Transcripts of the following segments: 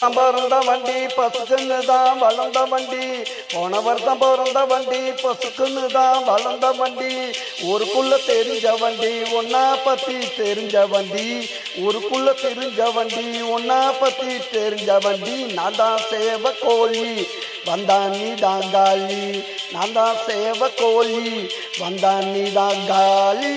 வருஷம் பிறந்த வண்டி பசுக்குன்னு தான் வளர்ந்த வண்டி. போனவர் தான் பிறந்த வண்டி பசுக்குன்னு தான் வளர்ந்த வண்டி. ஊருக்குள்ள தெரிஞ்ச வண்டி ஒன்னா பத்தி தெரிஞ்ச வண்டி. ஊருக்குள்ள தெரிஞ்ச வண்டி ஒன்னா பத்தி தெரிஞ்ச வண்டி. நான் தான் சேவ கோழி வந்தான் நீ தான் காலி நான் தான் சேவ கோழி வந்தான் நீ தான் காலி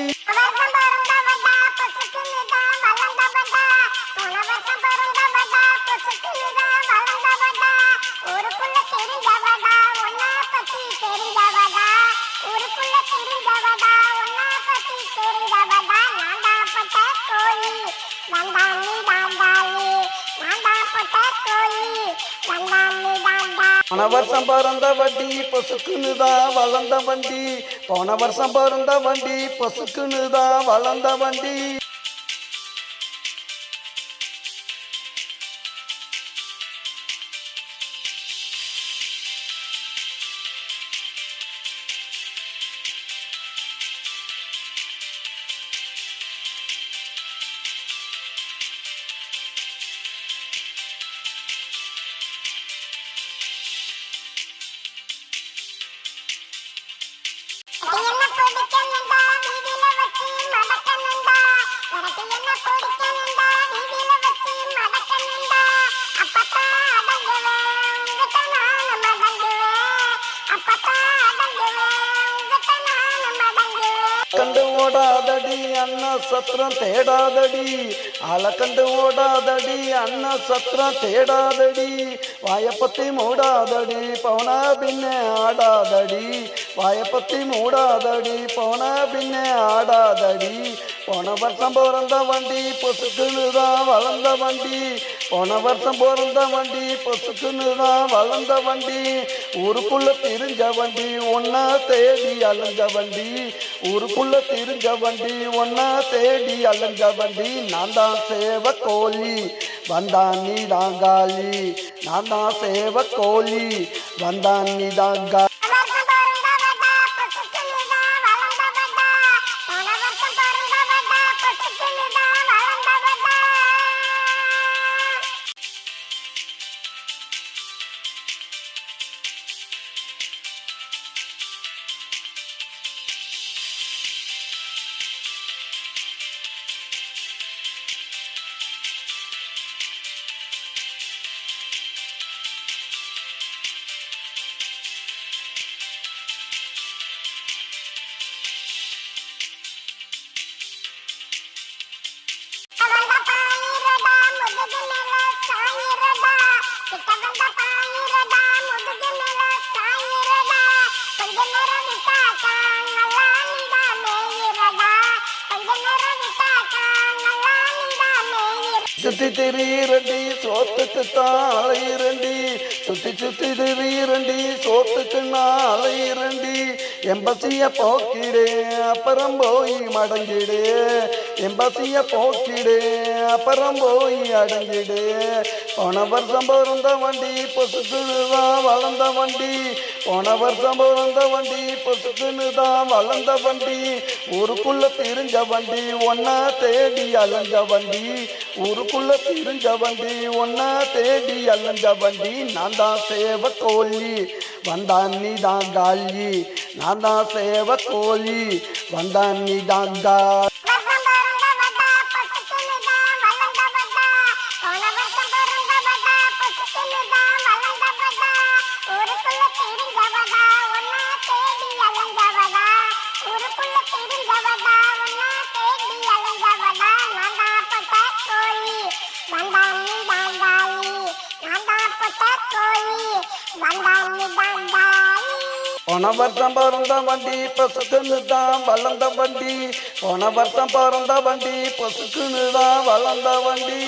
போன வருஷம் பிறந்த வண்டி பசுக்குன்னு தான் வளர்ந்த வண்டி. போன வருஷம் பிறந்த வண்டி பசுக்குன்னு தான் வளர்ந்த வண்டி. ஓடாதடி அண்ணா சத்திரம் தேடாதடி. அலக்கண்டு ஓடாதடி அண்ணா சத்திரம் தேடாதடி. வாயப்பத்தி மூடாதடி பவனா பின்னே ஆடாதடி. வாயப்பத்தி மூடாதடி பவனா பின்னே ஆடாதடி. போன வருஷம் பிறந்த வண்டி பொசுக்குன்னு தான் வளர்ந்த வண்டி. போன வருஷம் பிறந்த வண்டி பொசுக்குன்னு தான் வளர்ந்த வண்டி. ஊருக்குள்ள திரிஞ்ச வண்டி ஒன்னா தேடி அலைஞ்ச வண்டி. ஊருக்குள்ள திரிஞ்ச வண்டி ஒன்னா தேடி அலைஞ்ச வண்டி. நான் தான் சேவ கோழி வந்தான் நீ தாங்காளி நான் தான் சேவ கோழி வந்தான் நீ தாங்காளி சுத்தி திரியரண்டி சோத்துக்கு தான் அலையிரண்டி சுத்தி சுத்தி திரியரண்டி சோத்துக்கு நான் அலையிரண்டி எம்பசிய போக்கிடு அப்புறம் போய் மடங்கிடு. எம்பசிய போக்கிடு அப்புறம் போய் அடைஞ்சிடு போன வருஷம் பிறந்த வண்டி பொசுக்குன்னு தான் வளர்ந்த வண்டி. போன வருஷம் பிறந்த வண்டி பொசுக்குன்னு தான் வளர்ந்த வண்டி. ஊருக்குள்ள திரிஞ்ச வண்டி ஒன்னா தேடி அலைஞ்ச வண்டி. ஊருக்குள்ள திரிஞ்ச வண்டி ஒன்னா தேடி அலைஞ்ச வண்டி. நான் தான் சேவ கோழி வந்தான் நீ தான் காலி நான் தான் சேவ கோழி வந்தான் நீ தான் போன வருஷம் பிறந்த வண்டி பசுக்குன்னு தான் வளர்ந்த வண்டி. போன வருஷம் பிறந்த வண்டி பசுக்குன்னு தான் வளர்ந்த வண்டி.